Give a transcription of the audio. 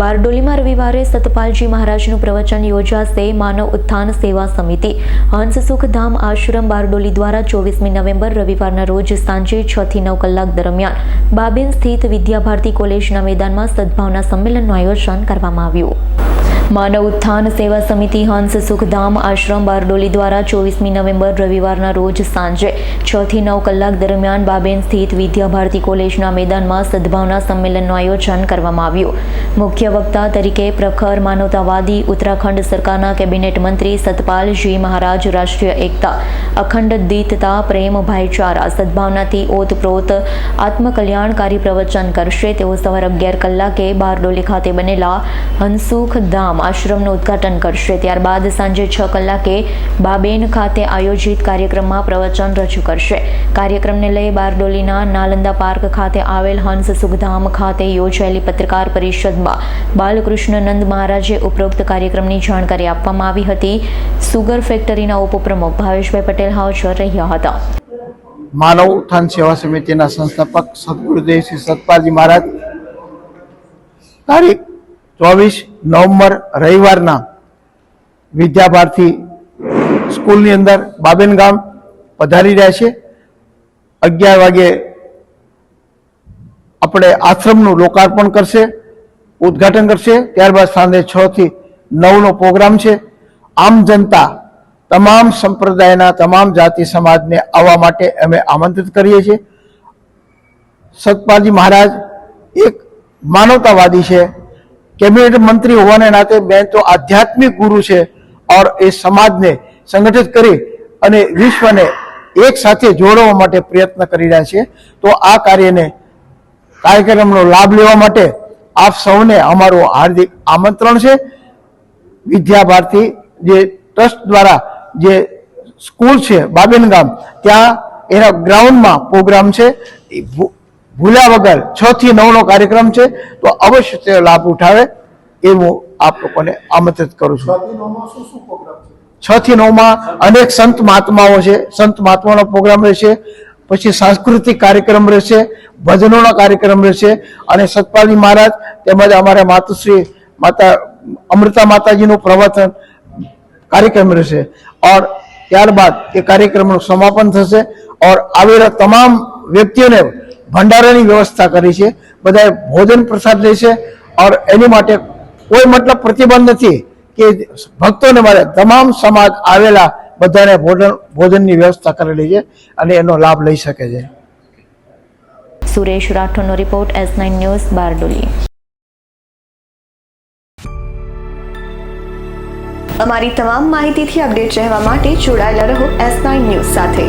બારડોલીમાં રવિવારે સતપાલજી મહારાજનું પ્રવચન યોજાશે માનવ ઉત્થાન સેવા સમિતિ. હંસ સુખધામ આશ્રમ બારડોલી દ્વારા ચોવીસમી નવેમ્બર રવિવારના રોજ સાંજે છ થી નવ કલાક દરમિયાન બાબેન સ્થિત વિદ્યાભારતી કોલેજના મેદાનમાં સદભાવના સંમેલનનું આયોજન કરવામાં આવ્યું. માનવ ઉત્થાન સેવા સમિતિ હંસ સુખધામ આશ્રમ બારડોલી દ્વારા ચોવીસમી નવેમ્બર રવિવારના રોજ સાંજે છ થી નવ કલાક દરમિયાન બાબેન સ્થિત વિદ્યાભારતી કોલેજના મેદાનમાં સદભાવના સંમેલનનું આયોજન કરવામાં આવ્યું. મુખ્ય વક્તા તરીકે પ્રખર માનવતાવાદી ઉત્તરાખંડ સરકારના કેબિનેટ મંત્રી સતપાલજી મહારાજ, રાષ્ટ્રીય એકતા, અખંડ દિતતા, પ્રેમ ભાઈચારા, સદભાવનાથી ઓતપ્રોત, આત્મકલ્યાણકારી પ્રવચન કરશે. તેઓ સવારે અગિયાર કલાકે બારડોલી ખાતે બનેલા હંસુખ ધામ આશ્રમનું ઉદ્ઘાટન કરશે. ત્યારબાદ સાંજે છ કલાકે બાબેન ખાતે આયોજિત કાર્યક્રમમાં પ્રવચન રજૂ કરશે. કાર્યક્રમને લઈ બારડોલીના નાલંદા પાર્ક ખાતે આવેલ હંસ સુખધામ ખાતે યોજાયેલી પત્રકાર પરિષદમાં બાલકૃષ્ણનંદ મહારાજે ઉપરોક્ત કાર્યક્રમની જાણકારી આપવામાં આવી હતી. સુગર ફેક્ટરીના ઉપપ્રમુખ ભાવેશભાઈ પટેલ હાજર રહ્યા હતા. માનવ ઉત્થાન સેવા સમિતિના સંસ્થાપક સદગુરુદેવ શ્રી સતપાલજી મહારાજ, તારીખ ચોવીસ નવેમ્બર રવિવારના વિદ્યાભારતી સ્કૂલની અંદર બાબેન ગામ પધારી રહ્યા છે. અગિયાર વાગે આપણે આશ્રમનું લોકાર્પણ કરશે, ઉદ્ઘાટન કરશે. ત્યારબાદ સાંજે છ થી નવનો પ્રોગ્રામ છે. આમ જનતા તમામ સંપ્રદાયના તમામ જાતિ સમાજને આવવા માટે અમે આમંત્રિત કરીએ છીએ. સતપાલજી મહારાજ એક માનવતાવાદી છે. કેબિનેટ મંત્રી હોવાને નાતે બેન તો આધ્યાત્મિક ગુરુ છે ઓર એ સમાજને સંગઠિત કરી અને વિશ્વને એક સાથે જોડવા માટે પ્રયત્ન કરી રહ્યા છે. તો આ કાર્યને કાર્યક્રમનો લાભ લેવા માટે આપ સૌને અમારું હાર્દિક આમંત્રણ છે. વિદ્યા ભારતી જે ટ્રસ્ટ દ્વારા જે સ્કૂલ છે, બાબેન ગામ, ત્યાં એના ગ્રાઉન્ડમાં પ્રોગ્રામ છે. ભૂલ્યા વગર છ થી નવનો કાર્યક્રમ છે, તો અવશ્ય તે લાભ ઉઠાવે એવું આપ લોકોને આમંત્રિત કરું છું. છ થી નવમાં અનેક સંત મહાત્માઓ છે, સંત મહાત્માનો પ્રોગ્રામ રહેશે, પછી સાંસ્કૃતિક કાર્યક્રમ રહેશે, ભજનોનો કાર્યક્રમ રહેશે, અને સતપાલજી મહારાજ તેમજ અમારા માતુશ્રી માતા, અમૃતા માતાજીનું પ્રવચન કાર્યક્રમ રહેશે. ઓર ત્યારબાદ એ કાર્યક્રમનું સમાપન થશે, ઓર આવેલા તમામ વ્યક્તિઓને ભંડારાની વ્યવસ્થા કરી છે, બધાએ ભોજન પ્રસાદ લે છે ઓર એની માટે કોઈ મતલબ પ્રતિબંધ નથી કે ભક્તોને મારે તમામ સમાજ આવેલા બધાને ભોજન, ભોજનની વ્યવસ્થા કરેલી છે અને એનો લાભ લઈ શકે છે. Suresh રાઠોડનો report S nine news, Bardoli. અમારી તમામ માહિતીથી અપડેટ રહેવા માટે જોડાયેલા રહો એસ નાઇન ન્યૂઝ સાથે.